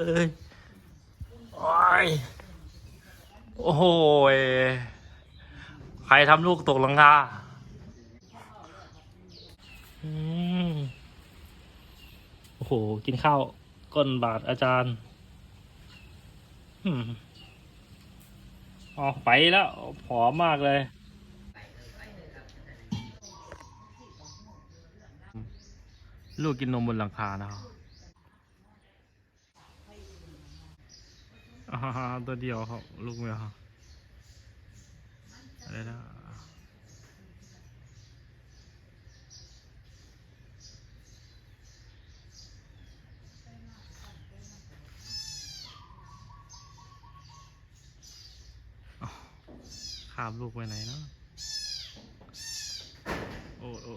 เอ้ยโอ้ยโอ้โหใครทำลูกตกหลังคาอืมโอ้โห กินข้าวก้นบาทอาจารย์อืมอ๋อไปแล้วผอมมากเลยลูกกินนมบนหลังคานะครับ อ่าตัวเดียวครับ ลูกแมวครับอะไรนะข้ามลูกไปไหนเนาะโอ้โอ้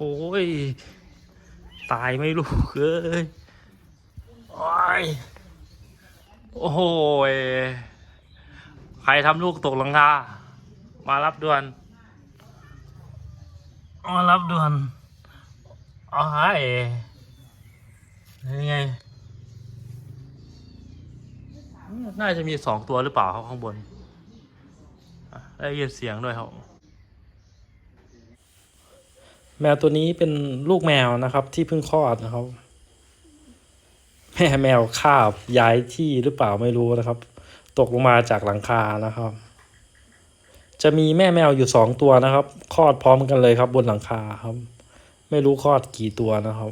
โอ้ย ตายไม่รู้เอ้ยโอ้ยโอ้โหยใครทำลูกตกหลังคามารับด่วน มารับด่วนอ้ยยังไง น่าจะมีสองตัวหรือเปล่าข้างบนได้ยินเสียงด้วยครับ แมวตัวนี้เป็นลูกแมวนะครับ ที่เพิ่งคลอดนะครับ แม่แมวคาบย้ายที่หรือเปล่าไม่รู้นะครับ ตกลงมาจากหลังคานะครับ จะมีแม่แมวอยู่สองตัวนะครับคลอดพร้อมกันเลยครับ บนหลังคาครับ ไม่รู้คลอดกี่ตัวนะครับ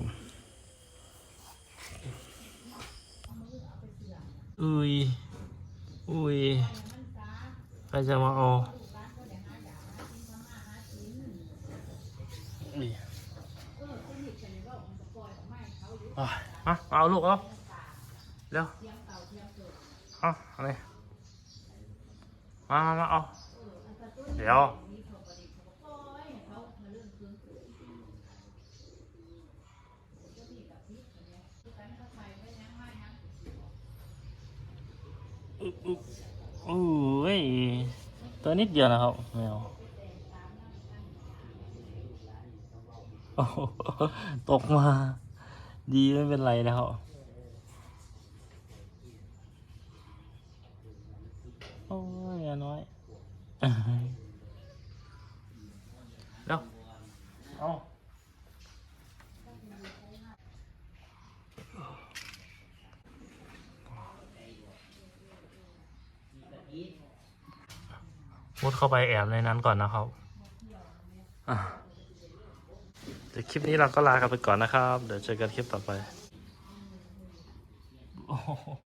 อุ้ยอุ้ยใครจะมาเอา อุ้ยอะมาเอาลูกเอาเร็วเอาอะไรมามามาเอาเดี๋ยวอุ๊บอุ๊บโอ้ยตัวนิดเดียวนะครับแมวโอ้โห ตกมา ดีไม่เป็นไรนะครับโอ้ยน้อยเร็วเอามุดเข้าไปแอบในนั้นก่อนนะครับอะ เดี๋ยวคลิปนี้เราก็ลากันไปก่อนนะครับ เดี๋ยวเจอกันคลิปต่อไป